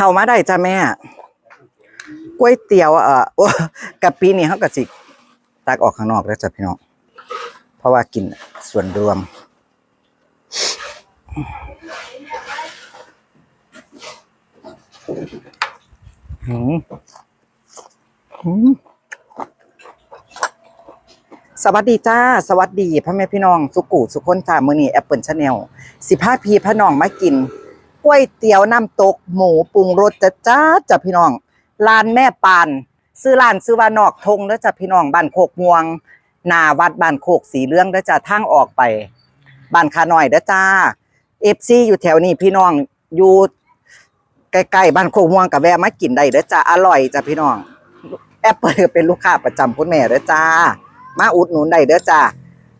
เข้ามาได้จ้ะแม่ก๋วยเตี๋ยวเอ่อกะปินี่เขากะสิตักออกข้างนอกแล้วจ้ะพี่น้องเพราะว่ากินส่วนรวมหืมหืมสวัสดีจ้า สวัสดีพ่อแม่พี่น้อง สุกุสุคนจ้ามือนี้แอปเปิลชาแนลสิพาพี่พาน้องมากิน ก๋วยเตี๋ยวน้ำตกหมูปรุงรสจ้าจ้าจ้ะพี่น้องร้านแม่ปานซื้อร้านซื้อว่านอกทงเด้อจ้ะพี่น้องบ้านโคกม่วงนาวัดบ้านโคกสีเหลืองเด้อจ้ะทางออกไปบ้านขาหน้อยเด้อจ้า FC อยู่แถวนี้พี่น้องอยู่ใกล้ๆบ้านโคกม่วงกับแวะมากินได้เด้อจ้าอร่อยจ้ะพี่น้องแอปเปิลเป็นลูกค้าประจำคุณแม่เด้อจ้า มาอุดหนุนได้เด้อจ้า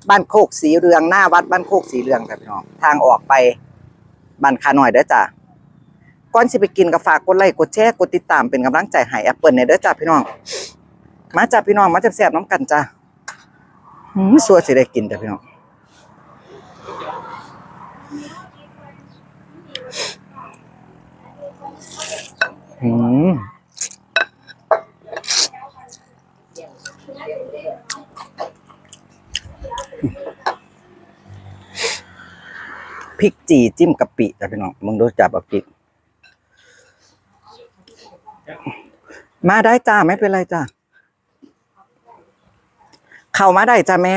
บ้านโคกสีเรืองหน้าวัดบ้านโคกสีเรืองจ้ะพี่น้องทางออกไป บ้านคาหน่อยเด้อจ้าก่อนสิไปกินก็ฝากกดไลค์กดแชร์กดติดตามเป็นกำลังใจให้แอปเปิลเนี่ยเด้อจ้าพี่น้อง มาจ้าพี่น้องมาแซ่บน้ำกันจ้าหืมสัวสิได้กินจ้ะพี่น้องอืม พริกจีจิ้มกะปิจ้ะพี่น้องมึงดูจับเอาพริกมาได้จ้าไม่เป็นไรจ้าเข้ามาได้จ้าแม่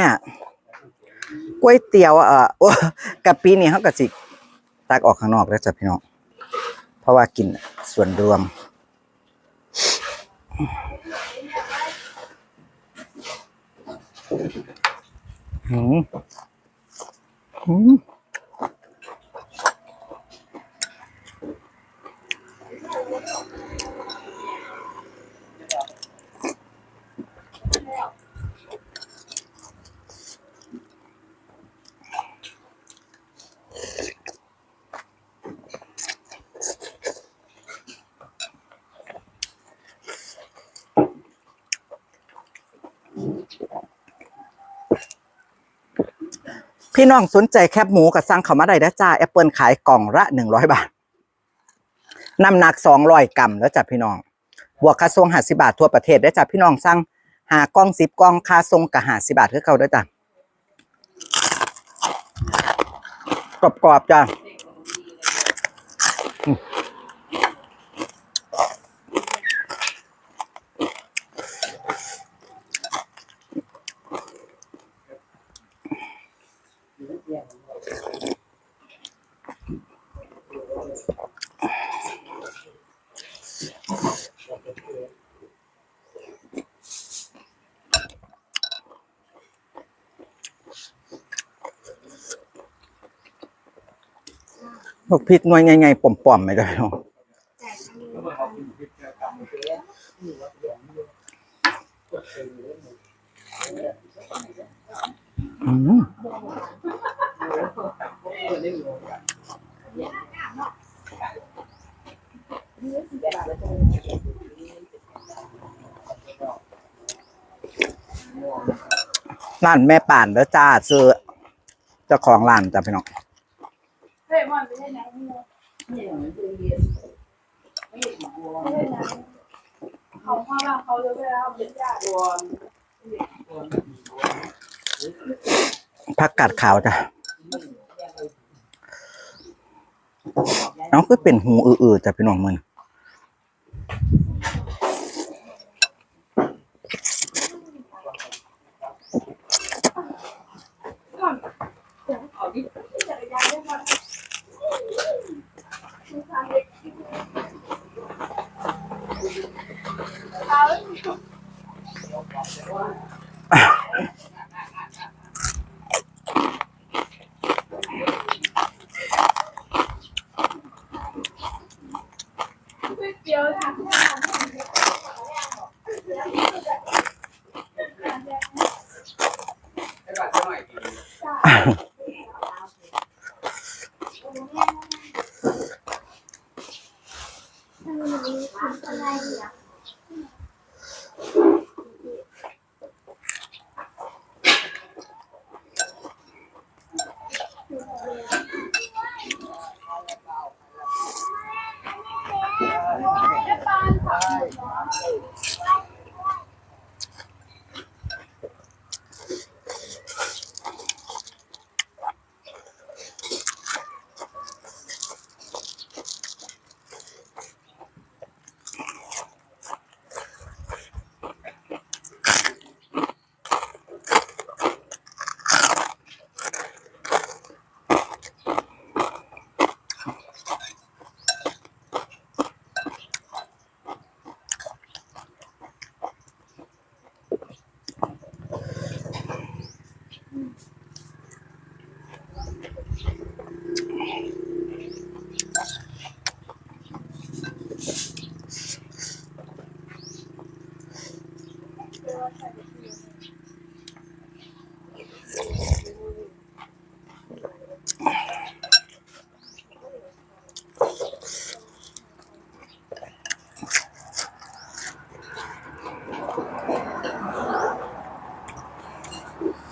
ก๋วยเตี๋ยวเอ่อกะปินี่เขากะสิตักออกข้างนอกแล้วจ้ะพี่น้องเพราะว่ากินส่วนรวมหืมหืม พี่น้องสนใจแคบหมูกับสั่งเขามาได้นะจ้าแอปเปิลขายกล่องละหนึ่งร้อยบาทน้ำหนักสองร้อยกรัมแล้วจ้ะพี่น้อง บวกค่าส่งหาสิบาททั่วประเทศได้จ้ะพี่น้องสั่งหากล้องสิบกล้องค่าส่งกับหาสิบาทคือเขาได้จ้ะกรอบๆจ้ะ พวกพริกหน่วยใหญ่ๆป่อมๆไม่ได้พี่น้องอืมร้านแม่ป่านเด้อจ้าซื้อเจ้าของร้านจ้ะพี่น้อง เฮ้ยมันไม่ใช่ไหนเขาพ่อเราเขาเลยไปแล้วเป็นญาติรวมผักกาดขาวจ้ะน้องก็เป็นหูอือๆจ้ะพี่น้องมัน เอาดิจักรยานได้มา เ Oof.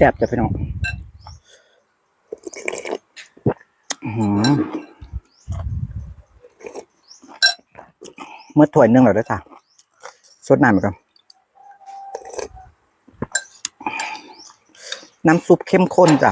ซ่บจ้ะพี่น้องเมื่อถ้วยนึงแล้วด้วยจ้ะสดน้ำไปก่อนน้ำซุปเข้มข้นจ้ะ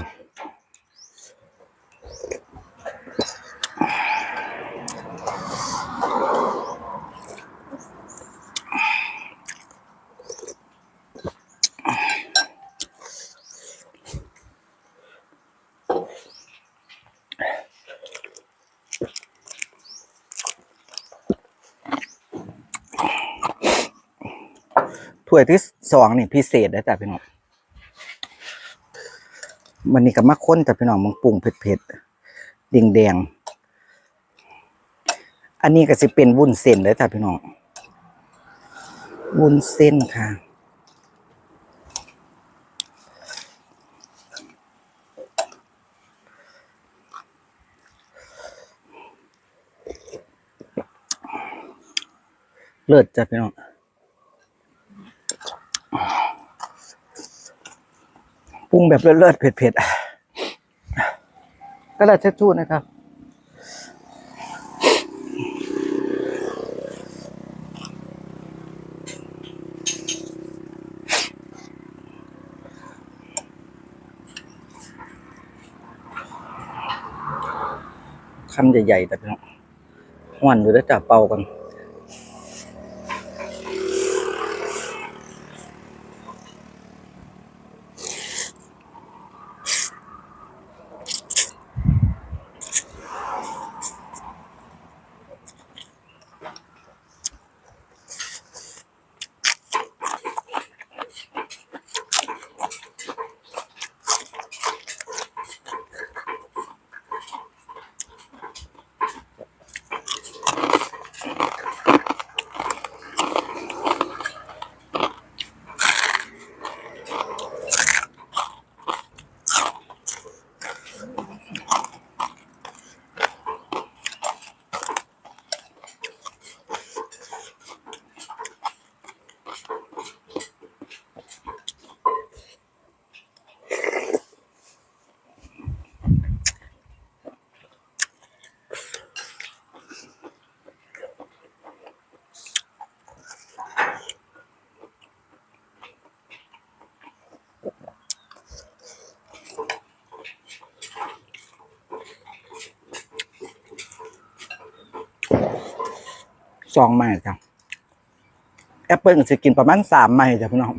ถ้วยที่สองนี่พิเศษนะจ๊ะพี่น้องมันนี่ก็มาข้นแต่พี่น้องมึงปรุงเผ็ดๆแดงแดง อันนี้ก็สิเป็นวุ้นเส้นเลยจ้ะพี่น้องวุ้นเส้นค่ะเลิศจ้ะพี่น้อง ปรุงแบบเลิศๆเผ็ดๆก็ได้เช็ดชู่นะครับคำใหญ่ๆแต่พี่น้องหวานอยู่แล้วจับเป่ากัน ส องไม้จ้ะแอปเปิลก็จะกินประมาณสามไม้จ้ะพี่น้อง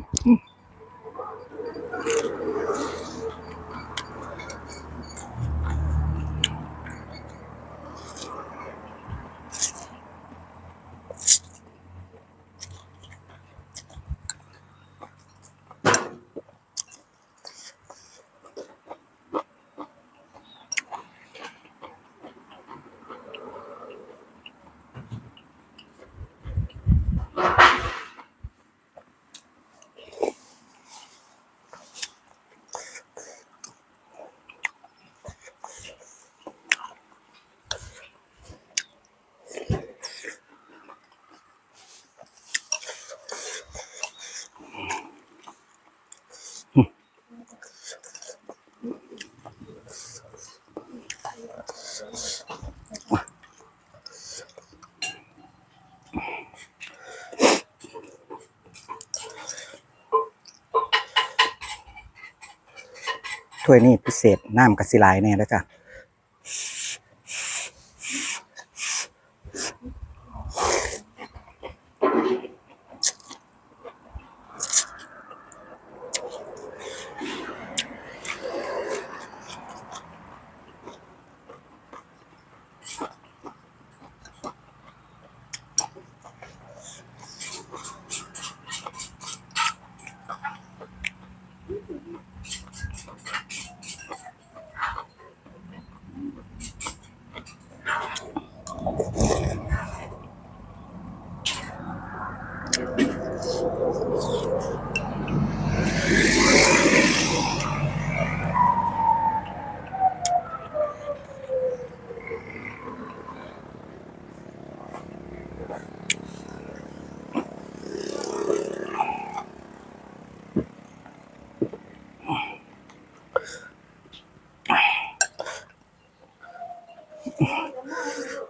ถ้วยนี้พิเศษน้ำกะสิลายแน่แล้วจ้ะ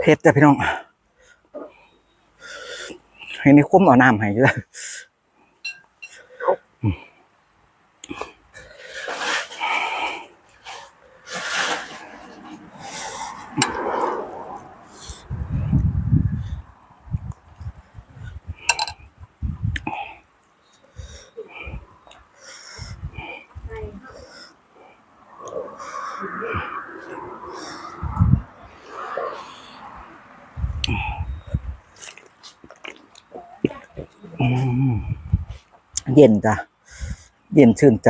เผ็ดจ้ะพี่น้องให้นี่คุ้มเอาน้ำให้จ้ะ เย็นจ้ะเย็นชื่นใจ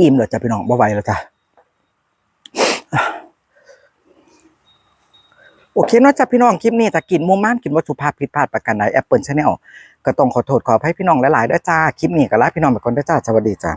อิ่มเลยจ้ะพี่น้องบ่ไหวแล้วจ้ะโอเคเนาะจ้ะพี่น้องคลิปนี้ถ้ากินมุมม่านกินวัตถุภาพผิดพลาดประกันใดแอปเปิลชาแนลก็ต้องขอโทษขออภัยพี่น้องหลายๆด้วยจ้าคลิปนี้ก็ลาพี่น้องไปก่อนด้วยจ้าสวัสดีจ้า